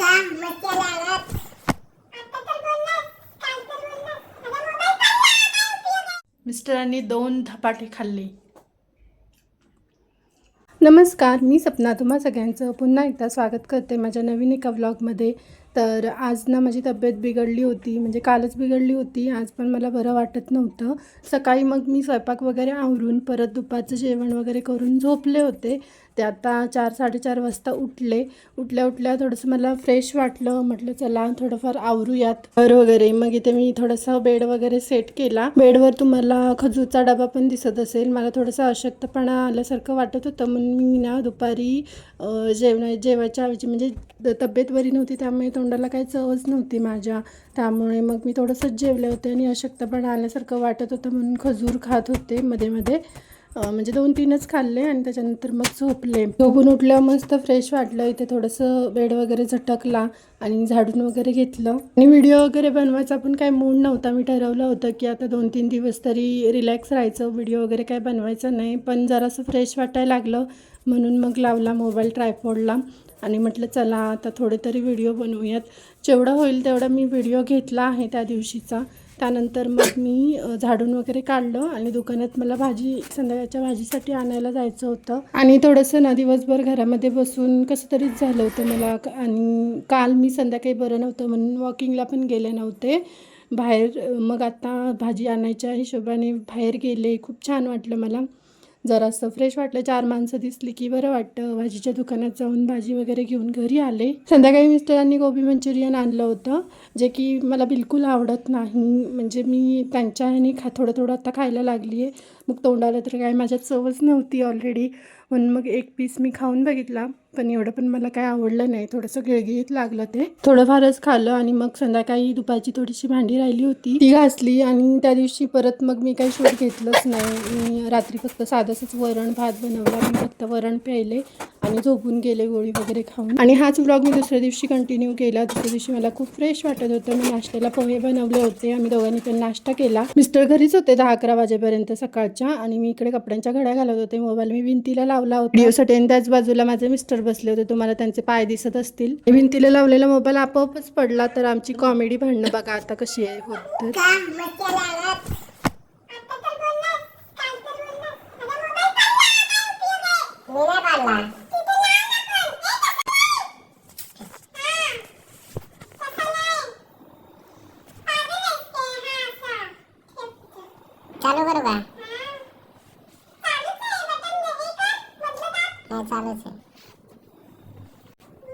का? मस्त लागत? मिस्टरांनी दोन धपाटे खाल्ले. नमस्कार मी सपना. तुम्हा सगळ्यांचं पुन्हा एकदा स्वागत करते माझ्या नवीन एका व्लॉगमध्ये तर आज ना माझी तब्येत बिघडली होती म्हणजे कालच बिघडली होती आज पण मला बरं वाटत नव्हतं. सकाळी मग मी स्वयंपाक वगैरे आवरून परत दुपारचं जेवण वगैरे करून झोपले होते. ते आता चार साडेचार वाजता उठले. उठल्या उठल्या थोडंसं मला फ्रेश वाटलं. म्हटलं चला थोडंफार आवरूयात. घर वगैरे मग इथे मी थोडंसं बेड वगैरे सेट केला. बेडवर तुम्हाला खजूरचा डबा पण दिसत असेल. मला थोडंसं अशक्तपणा आल्यासारखं वाटत होतं. म्हणून मी ना दुपारी जेवणा जेवायच्या ऐवजी म्हणजे तब्येत बरी नव्हती त्यामुळे तोंडाला काही चवच नव्हती माझ्या. त्यामुळे मग मी थोडंसंच जेवले होते आणि अशक्तपणा आल्यासारखं वाटत होतं म्हणून खजूर खात होते मध्ये मध्ये. म्हणजे दोन तीनच खाल्ले आणि त्याच्यानंतर मग झोपले. झोपून उठल्यावर मस्त फ्रेश वाटलं. इथे थोडंसं बेड वगैरे झटकला आणि झाडून वगैरे घेतलं. आणि व्हिडिओ वगैरे बनवायचा पण काही मूड नव्हता. मी ठरवलं होतं की आता दोन तीन दिवस तरी रिलॅक्स राहायचं. व्हिडिओ वगैरे काही बनवायचं नाही. पण जरासं फ्रेश वाटायला लागलं. म्हणून मग लावला मोबाईल ट्रायफोडला आणि म्हटलं चला आता थोडे तरी व्हिडिओ बनवूयात. जेवढा होईल तेवढा मी व्हिडिओ घेतला आहे त्या दिवशीचा. त्यानंतर मग मी झाडून वगैरे काढलं आणि दुकानात मला भाजी संध्याकाळच्या भाजीसाठी आणायला जायचं होतं. आणि थोडंसं ना दिवसभर घरामध्ये बसून कसं तरीच झालं होतं मला. आणि काल मी संध्याकाळी बरं नव्हतं म्हणून वॉकिंगला पण गेले नव्हते. बाहेर मग आता भाजी आणायच्या हिशोबाने बाहेर गेले. खूप छान वाटलं मला. जरासं फ्रेश वाटलं. चार माणसं दिसली की बरं वाटतं. भाजीच्या दुकानात जाऊन भाजी वगैरे घेऊन घरी आले. संध्याकाळी मिस्टरांनी गोबी मंचुरियन आणलं होतं जे की मला बिलकुल आवडत नाही. म्हणजे मी त्यांच्या ह्याने खा थोडं थोडं आता खायला लागली आहे मग तोंडाला तर काय माझ्यात चवच नव्हती ऑलरेडी म्हणून मग एक पीस मी खाऊन बघितला पण एवढं पण मला काय आवडलं नाही. थोडंसं गिळगिळीत लागलं ते. थोडंफारच खाल्लं आणि मग संध्याकाळी दुपारची थोडीशी भांडी राहिली होती. ती घासली आणि त्या दिवशी परत मग मी काही शूट घेतलंच नाही. मी रात्री फक्त साधंसंच वरण भात बनवला मी फक्त वरण प्यायले. आणि झोपून गेले गोळी वगैरे खाऊन. आणि हाच ब्लॉग मी दुसऱ्या दिवशी कंटिन्यू केला. दुसऱ्या दिवशी मला खूप फ्रेश वाटत होतं. मी नाश्त्याला पोहे बनवले होते. आम्ही दोघांनी पण नाश्ता केला. मिस्टर घरीच होते दहा अकरा वाजेपर्यंत सकाळच्या. आणि मी इकडे कपड्यांच्या घड्या घालत होते. मोबाईल मी भिंतीला लावला होता. व्हिडिओसाठी आणि त्याच बाजूला माझे मिस्टर बसले होते. तुम्हाला त्यांचे पाय दिसत असतील. भिंतीला लावलेला मोबाईल आपोआपच पडला. तर आमची कॉमेडी भांडणं बघा. आता कशी आहे. होत तर. का मस्त लागत आता तर बोललास काल तर बोललास माझा मोबाईल चालला काय उपयोग आहे? मी नाही पाडला तिथे लाव ना पण. ए, तसं. हा. तसं नाही. पागल आहेस ते. हा, असं. ठेव. चालू करू का? हे चालूच आहे.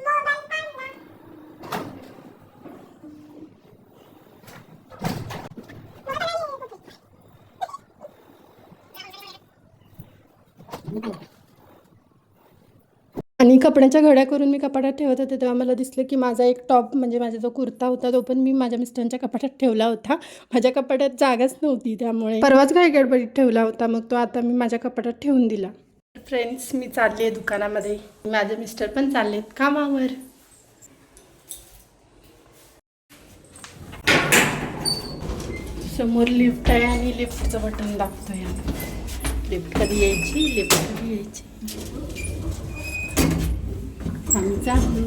मोबाईल पाडला आणि कपड्याच्या घड्या करून मी कपाटात ठेवत होते तेव्हा मला दिसलं की माझा एक टॉप म्हणजे माझा जो कुर्ता होता तो पण मी माझ्या मिस्टरांच्या कपाटात ठेवला होता. माझ्या कपाटात जागाच नव्हती त्यामुळे. परवाच काही गडबडीत ठेवला होता मग तो आता मी माझ्या कपाटात ठेवून दिला. फ्रेंड्स मी चालली आहे दुकानामध्ये. माझे मिस्टर पण चाललेत कामावर. समोर लिफ्ट आहे आणि लिफ्टचं बटन दाबतोय लिफ्ट कधी यायची? लिफ्ट कधी यायची? आम्ही चाललो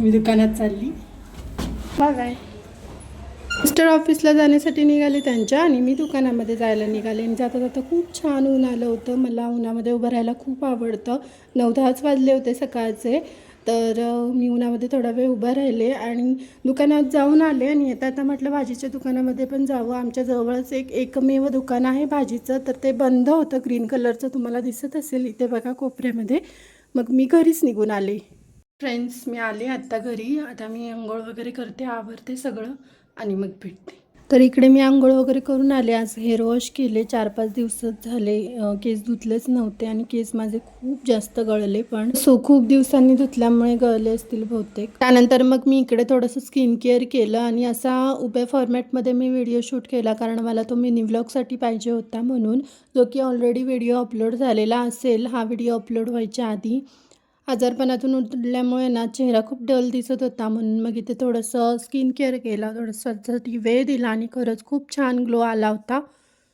मी दुकानात चालली. बाय मिस्टर ऑफिसला जाण्यासाठी निघाले त्यांच्या आणि मी दुकानामध्ये जायला निघाले. आणि जाता जाता खूप छान ऊन आलं होतं. मला उन्हामध्ये उभं राहायला खूप आवडतं. नऊ दहाच वाजले होते सकाळचे. तर मी उन्हामध्ये थोडा वेळ उभा राहिले आणि दुकानात जाऊन आले आणि येता आता म्हटलं भाजीच्या दुकानामध्ये पण जावं. आमच्या जवळच एक एकमेव दुकान आहे भाजीचं. तर ते बंद होतं. ग्रीन कलरचं तुम्हाला दिसत असेल. इथे बघा कोपऱ्यामध्ये. मग मी घरीच निघून आले. फ्रेंड्स मी आले आत्ता घरी. आता मी आंघोळ वगैरे करते आवरते सगळं आणि मग भेटते. तर इकडे मी आंघोळ वगैरे करून आले. आज हेअर वॉश केले. चार पाच दिवसात झाले. केस धुतलेच नव्हते आणि केस माझे खूप जास्त गळले पण सो खूप दिवसांनी धुतल्यामुळे गळले असतील बहुतेक. त्यानंतर मग मी इकडे थोडंसं स्किन केअर केलं आणि असा उभ्या फॉर्मॅटमध्ये मी व्हिडिओ शूट केला कारण मला तो मिनी व्लॉगसाठी पाहिजे होता म्हणून. जो की ऑलरेडी व्हिडिओ अपलोड झालेला असेल हा व्हिडिओ अपलोड व्हायच्या आधी. आजारपणातून उठल्यामुळे ना चेहरा खूप डल दिसत होता. म्हणून मग इथे थोडंसं स्किन केअर केलं थोडंसं स्वतःसाठी वेळ दिला आणि खरंच खूप छान ग्लो आला होता.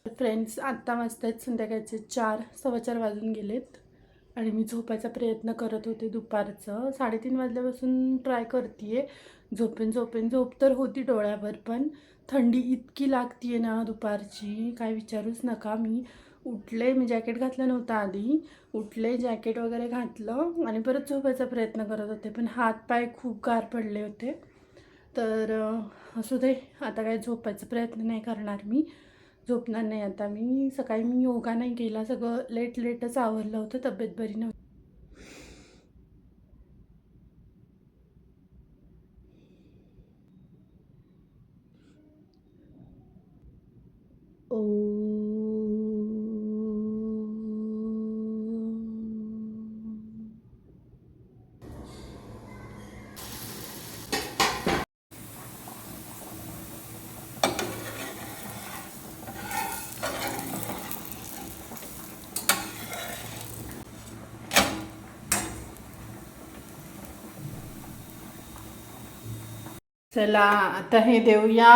फ्रेंड्स आत्ता वाजतायत आहेत संध्याकाळचे चार सव्वा चार वाजून गेलेत. आणि मी झोपायचा प्रयत्न करत होते दुपारचं. साडेतीन वाजल्यापासून ट्राय करते झोपेन झोपेन झोप तर होती डोळ्यावर पण थंडी इतकी लागतीये ना दुपारची. काय विचारूच नका मी. उठले मी जॅकेट घातलं नव्हतं आधी. उठले जॅकेट वगैरे घातलं आणि परत झोपायचा प्रयत्न करत होते. पण हात पाय खूप गार पडले होते. तर असू दे आता काय झोपायचा प्रयत्न नाही करणार मी. झोपणार नाही आता मी. सकाळी मी योगा नाही केला. सगळं लेट लेटच आवरलं होतं. तब्येत बरी नव्हती चला आता हे देऊया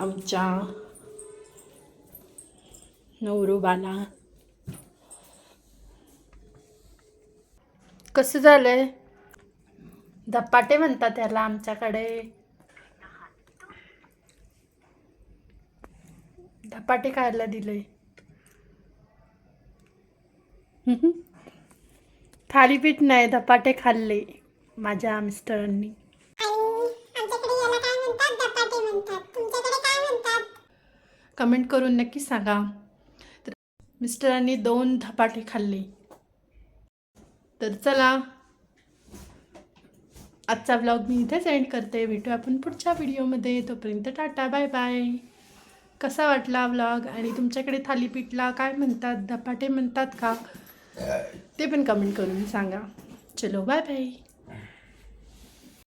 आमच्या नवरूबाला. कसं झालंय? धपाटे म्हणतात त्याला आमच्याकडे. धपाटे खायला दिले थालीपीठ नाही धपाटे खाल्ले. माझ्या मिस्टरांनी. काय म्हणतात कमेंट करून नक्की सांगा. तर मिस्टरांनी दोन धपाटे खाल्ले. तर चला आजचा ब्लॉग मी इथेच एंड करते. भेटू आपण पुढच्या व्हिडिओमध्ये तोपर्यंत टाटा बाय बाय कसा वाटला व्लॉग आणि तुमच्याकडे थालीपीठला काय म्हणतात धपाटे म्हणतात का? ते पण कमेंट करून सांगा. चलो बाय बाय